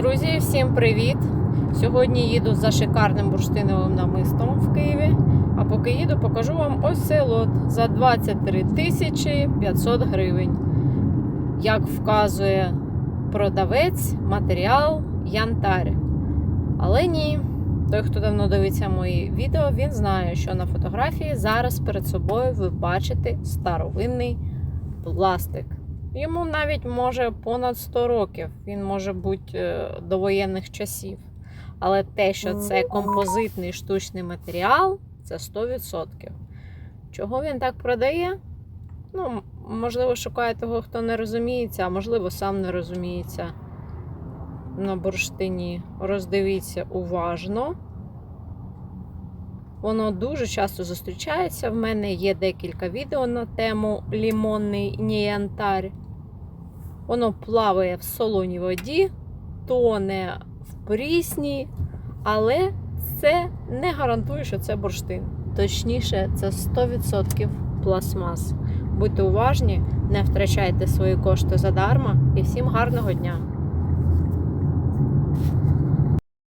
Друзі, всім привіт! Сьогодні їду за шикарним бурштиновим намистом в Києві. А поки їду, покажу вам ось цей лот за 23 тисячі 500 гривень. Як вказує продавець, матеріал янтар. Але ні, той, хто давно дивиться мої відео, він знає, що на фотографії зараз перед собою ви бачите старовинний пластик. Йому навіть може понад 100 років. Він може бути е, до воєнних часів. Але те, що це композитний штучний матеріал, це 100%. Чого він так продає? Ну, можливо, шукає того, хто не розуміється, а можливо, сам не розуміється на бурштині. Роздивіться уважно. Воно дуже часто зустрічається. В мене є декілька відео на тему лімонний ніянтар. Воно плаває в солоній воді, тоне в прісній, але це не гарантує, що це бурштин. Точніше, це 100% пластмас. Будьте уважні, не втрачайте свої кошти задарма і всім гарного дня!